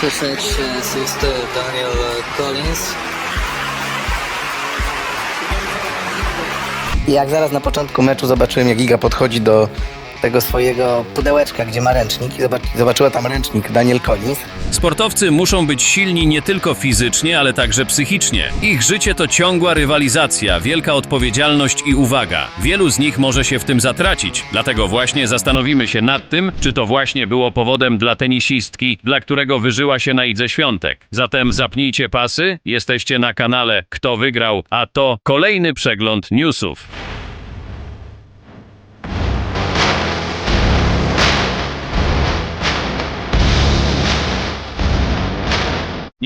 słyszeć e, z Daniel Collins. Jak zaraz na początku meczu zobaczyłem, jak Iga podchodzi do tego swojego pudełeczka, gdzie ma ręcznik i zobac- zobaczyła tam ręcznik Daniel Collins. Sportowcy muszą być silni nie tylko fizycznie, ale także psychicznie. Ich życie to ciągła rywalizacja, wielka odpowiedzialność i uwaga. Wielu z nich może się w tym zatracić. Dlatego właśnie zastanowimy się nad tym, czy to właśnie było powodem dla tenisistki, dla którego wyżyła się na Idze Świątek. Zatem zapnijcie pasy, jesteście na kanale Kto Wygrał, a to kolejny przegląd newsów.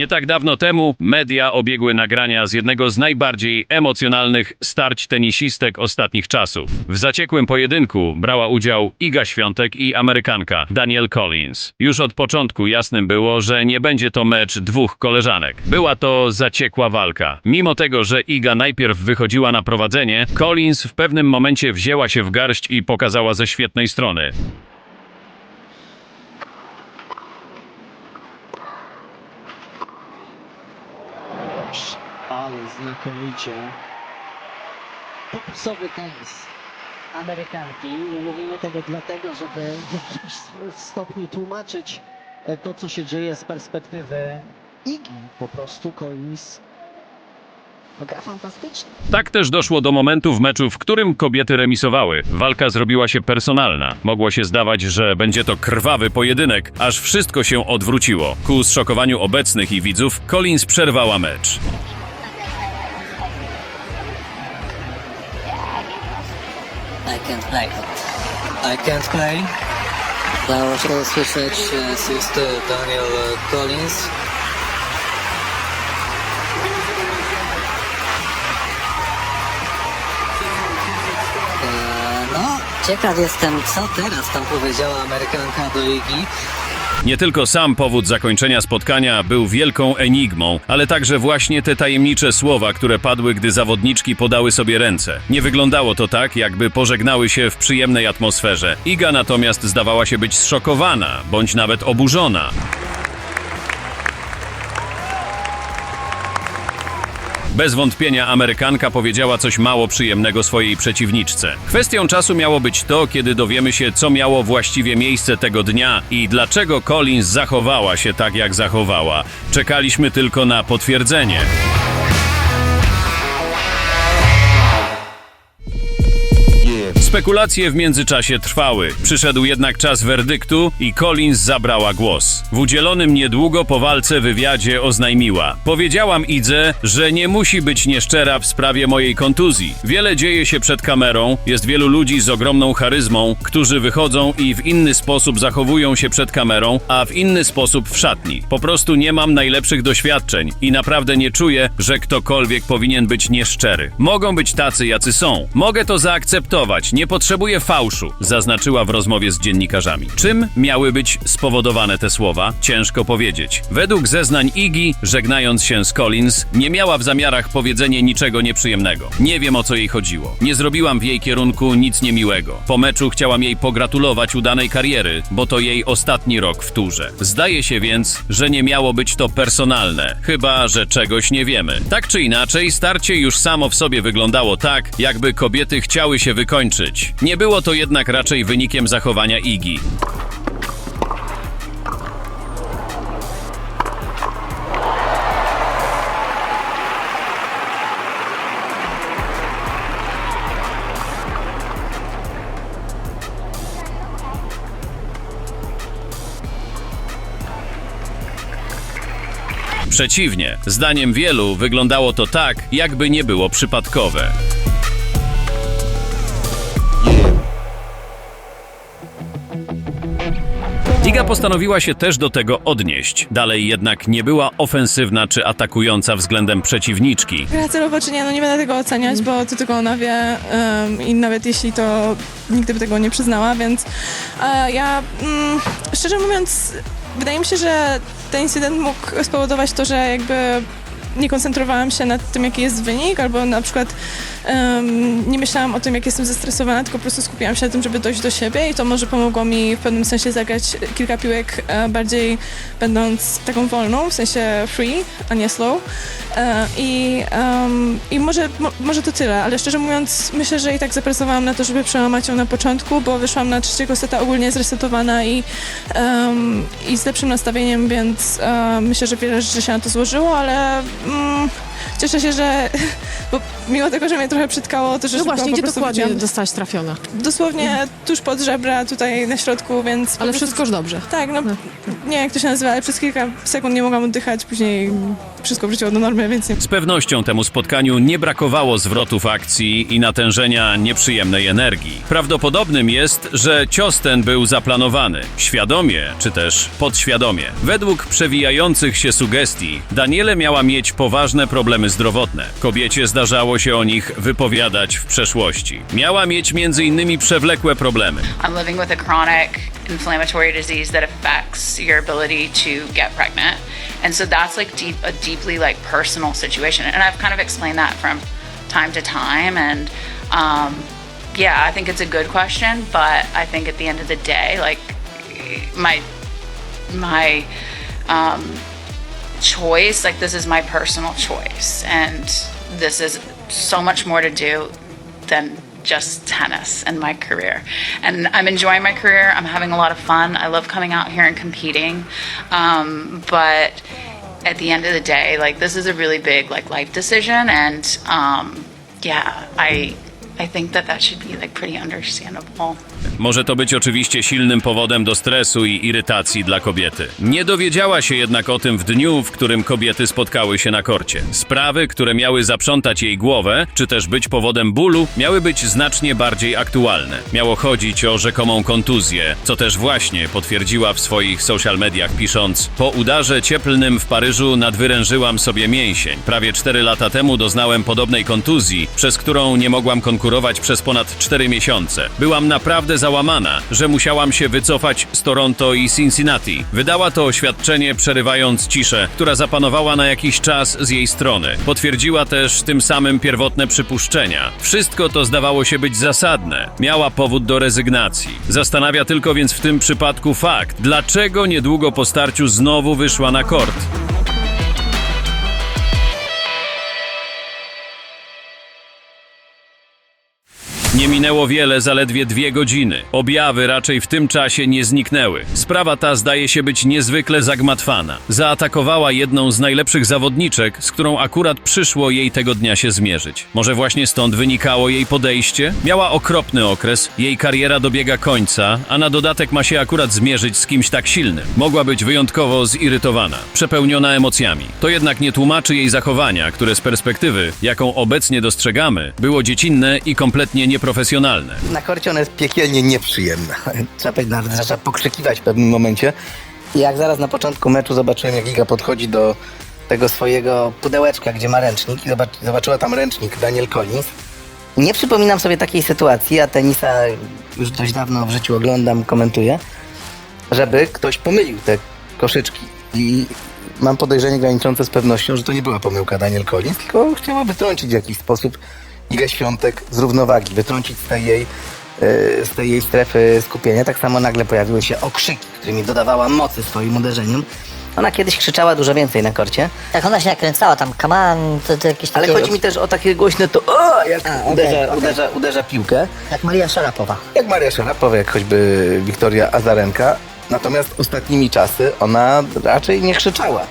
Nie tak dawno temu media obiegły nagrania z jednego z najbardziej emocjonalnych starć tenisistek ostatnich czasów. W zaciekłym pojedynku brała udział Iga Świątek i Amerykanka Daniel Collins. Już od początku jasnym było, że nie będzie to mecz dwóch koleżanek. Była to zaciekła walka. Mimo tego, że Iga najpierw wychodziła na prowadzenie, Collins w pewnym momencie wzięła się w garść i pokazała ze świetnej strony. Ale znakomicie. Popsowy tenis Amerykanki. Nie mówimy tego dlatego, żeby w jakimś stopniu tłumaczyć to, co się dzieje z perspektywy Igi. Po prostu Collins gra fantastycznie. Tak też doszło do momentu w meczu, w którym kobiety remisowały. Walka zrobiła się personalna. Mogło się zdawać, że będzie to krwawy pojedynek, aż wszystko się odwróciło. Ku zszokowaniu obecnych i widzów, Collins przerwała mecz. I can't play. I can't play. Dało się usłyszeć ust Daniel Collins. E, No, ciekaw jestem, co teraz tam powiedziała Amerykanka do Igi. Nie tylko sam powód zakończenia spotkania był wielką enigmą, ale także właśnie te tajemnicze słowa, które padły, gdy zawodniczki podały sobie ręce. Nie wyglądało to tak, jakby pożegnały się w przyjemnej atmosferze. Iga natomiast zdawała się być zszokowana, bądź nawet oburzona. Bez wątpienia Amerykanka powiedziała coś mało przyjemnego swojej przeciwniczce. Kwestią czasu miało być to, kiedy dowiemy się, co miało właściwie miejsce tego dnia i dlaczego Collins zachowała się tak, jak zachowała. Czekaliśmy tylko na potwierdzenie. Spekulacje w międzyczasie trwały. Przyszedł jednak czas werdyktu i Collins zabrała głos. W udzielonym niedługo po walce wywiadzie oznajmiła: Powiedziałam Idze, że nie musi być nieszczera w sprawie mojej kontuzji. Wiele dzieje się przed kamerą, jest wielu ludzi z ogromną charyzmą, którzy wychodzą i w inny sposób zachowują się przed kamerą, a w inny sposób w szatni. Po prostu nie mam najlepszych doświadczeń i naprawdę nie czuję, że ktokolwiek powinien być nieszczery. Mogą być tacy, jacy są. Mogę to zaakceptować, nie potrzebuję fałszu, zaznaczyła w rozmowie z dziennikarzami. Czym miały być spowodowane te słowa? Ciężko powiedzieć. Według zeznań Igi, żegnając się z Collins, nie miała w zamiarach powiedzenia niczego nieprzyjemnego. Nie wiem o co jej chodziło. Nie zrobiłam w jej kierunku nic niemiłego. Po meczu chciałam jej pogratulować udanej kariery, bo to jej ostatni rok w turze. Zdaje się więc, że nie miało być to personalne, chyba że czegoś nie wiemy. Tak czy inaczej, starcie już samo w sobie wyglądało tak, jakby kobiety chciały się wykończyć. Nie było to jednak raczej wynikiem zachowania Igi. Przeciwnie, zdaniem wielu wyglądało to tak, jakby nie było przypadkowe. Liga postanowiła się też do tego odnieść. Dalej jednak nie była ofensywna czy atakująca względem przeciwniczki. Gra celowo czy nie, no nie będę tego oceniać, bo to tylko ona wie i nawet jeśli to nigdy by tego nie przyznała, więc e, ja mm, szczerze mówiąc wydaje mi się, że ten incydent mógł spowodować to, że jakby nie koncentrowałam się nad tym, jaki jest wynik, albo na przykład em, nie myślałam o tym, jak jestem zestresowana, tylko po prostu skupiłam się na tym, żeby dojść do siebie i to może pomogło mi w pewnym sensie zagrać kilka piłek e, bardziej będąc taką wolną, w sensie free, a nie slow. E, I, em, i może, mo, może to tyle, ale szczerze mówiąc, myślę, że i tak zapracowałam na to, żeby przełamać ją na początku, bo wyszłam na trzeciego seta ogólnie zresetowana i, em, i z lepszym nastawieniem, więc e, myślę, że wiele rzeczy się na to złożyło, ale mm, cieszę się, że bo mimo tego, że mnie trochę przytkało, to że No szybko właśnie, po gdzie prostu dokładnie wróciłam. dostałaś trafiona? Dosłownie tuż pod żebra, tutaj na środku, więc... po Ale prostu- wszystko już dobrze. Tak, no nie wiem jak to się nazywa, ale przez kilka sekund nie mogłam oddychać, później wszystko wróciło do normy, więc nie Z pewnością temu spotkaniu nie brakowało zwrotów akcji i natężenia nieprzyjemnej energii. Prawdopodobnym jest, że cios ten był zaplanowany, świadomie czy też podświadomie. Według przewijających się sugestii, Daniele miała mieć poważne problemy zdrowotne. Kobiecie zdarzało się o nich wypowiadać w przeszłości. Miała mieć innymi przewlekłe problemy. I'm living with a chronic inflammatory disease that affects your ability to get pregnant. And so that's like deep, a deeply like personal situation. And I've kind of explained that from time to time. And um, yeah, I think it's a good question, but I think at the end of the day, like my, my, um, choice like this is my personal choice and this is so much more to do than just tennis and my career. And i'm enjoying my career i'm having a lot of fun i love coming out here and competing um, but at the end of the day like this is a really big like life decision and um, yeah i Może to być oczywiście silnym powodem do stresu i irytacji dla kobiety. Nie dowiedziała się jednak o tym w dniu, w którym kobiety spotkały się na korcie. Sprawy, które miały zaprzątać jej głowę, czy też być powodem bólu, miały być znacznie bardziej aktualne. Miało chodzić o rzekomą kontuzję, co też właśnie potwierdziła w swoich social mediach pisząc Po udarze cieplnym w Paryżu nadwyrężyłam sobie mięsień. Prawie 4 lata temu doznałem podobnej kontuzji, przez którą nie mogłam konkurować przez ponad 4 miesiące. Byłam naprawdę załamana, że musiałam się wycofać z Toronto i Cincinnati. Wydała to oświadczenie przerywając ciszę, która zapanowała na jakiś czas z jej strony. Potwierdziła też tym samym pierwotne przypuszczenia. Wszystko to zdawało się być zasadne. Miała powód do rezygnacji. Zastanawia tylko więc w tym przypadku fakt, dlaczego niedługo po starciu znowu wyszła na kort. Nie minęło wiele, zaledwie dwie godziny. Objawy raczej w tym czasie nie zniknęły. Sprawa ta zdaje się być niezwykle zagmatwana. Zaatakowała jedną z najlepszych zawodniczek, z którą akurat przyszło jej tego dnia się zmierzyć. Może właśnie stąd wynikało jej podejście? Miała okropny okres, jej kariera dobiega końca, a na dodatek ma się akurat zmierzyć z kimś tak silnym. Mogła być wyjątkowo zirytowana, przepełniona emocjami. To jednak nie tłumaczy jej zachowania, które z perspektywy, jaką obecnie dostrzegamy, było dziecinne i kompletnie nieprofesjonalne. Na korcie ona jest piekielnie nieprzyjemna. Trzeba powiedzieć, nawet zaczęła pokrzykiwać w pewnym momencie. I jak zaraz na początku meczu zobaczyłem, jak Iga podchodzi do tego swojego pudełeczka, gdzie ma ręcznik i zobacz, zobaczyła tam ręcznik Daniel Collins. Nie przypominam sobie takiej sytuacji, a tenisa już dość dawno w życiu oglądam, komentuję, żeby ktoś pomylił te koszyczki. I mam podejrzenie graniczące z pewnością, że to nie była pomyłka Daniel Collins, tylko chciała wytrącić w jakiś sposób Igę Świątek z równowagi, wytrącić z tej jej, e, z tej jej strefy skupienia. Tak samo nagle pojawiły się okrzyki, którymi dodawała mocy swoim uderzeniom. Ona kiedyś krzyczała dużo więcej na korcie, Tak, ona się nakręcała tam, kaman, to, to jakieś ale takie... chodzi mi też o takie głośne to o, jak A, okej, uderza, okej. uderza, uderza piłkę. Jak Maria Szarapowa. Jak Maria Szarapowa, jak choćby Wiktoria Azarenka. Natomiast ostatnimi czasy ona raczej nie krzyczała.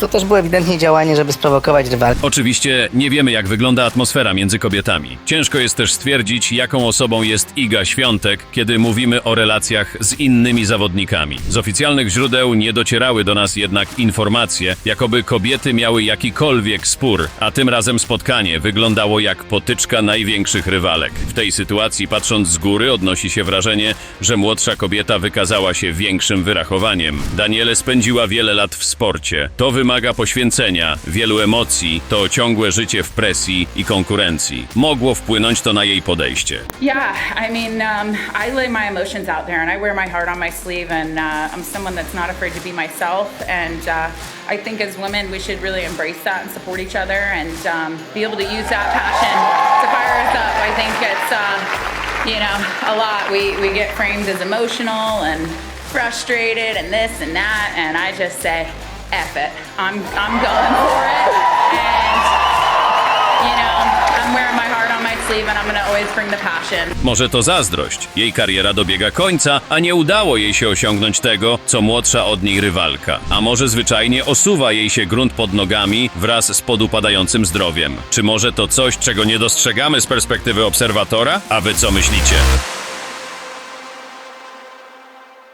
To też było ewidentnie działanie, żeby sprowokować rywalkę. Oczywiście nie wiemy, jak wygląda atmosfera między kobietami. Ciężko jest też stwierdzić, jaką osobą jest Iga Świątek, kiedy mówimy o relacjach z innymi zawodnikami. Z oficjalnych źródeł nie docierały do nas jednak informacje, jakoby kobiety miały jakikolwiek spór, a tym razem spotkanie wyglądało jak potyczka największych rywalek. W tej sytuacji, patrząc z góry, odnosi się wrażenie, że młodsza kobieta wykazała się większym wyrachowaniem. Daniele spędziła wiele lat w sporcie. To wymaga poświęcenia, wielu emocji, to ciągłe życie w presji i konkurencji. Mogło wpłynąć to na jej podejście. Yeah, I mean, um, I lay my emotions out there and I wear my heart on my sleeve, and uh, I'm someone that's not afraid to be myself. And uh, I think as women, we should really embrace that and support each other and um, be able to use that passion to fire us up. I think it's, uh, you know, a lot. We, we get framed as emotional and frustrated and this and that, and I just say, F it. I'm, I'm going for it. And, you know, I'm wearing my heart on my sleeve and I'm always bring the passion. Może to zazdrość. Jej kariera dobiega końca, a nie udało jej się osiągnąć tego, co młodsza od niej rywalka. A może zwyczajnie osuwa jej się grunt pod nogami wraz z podupadającym zdrowiem. Czy może to coś, czego nie dostrzegamy z perspektywy obserwatora? A wy co myślicie?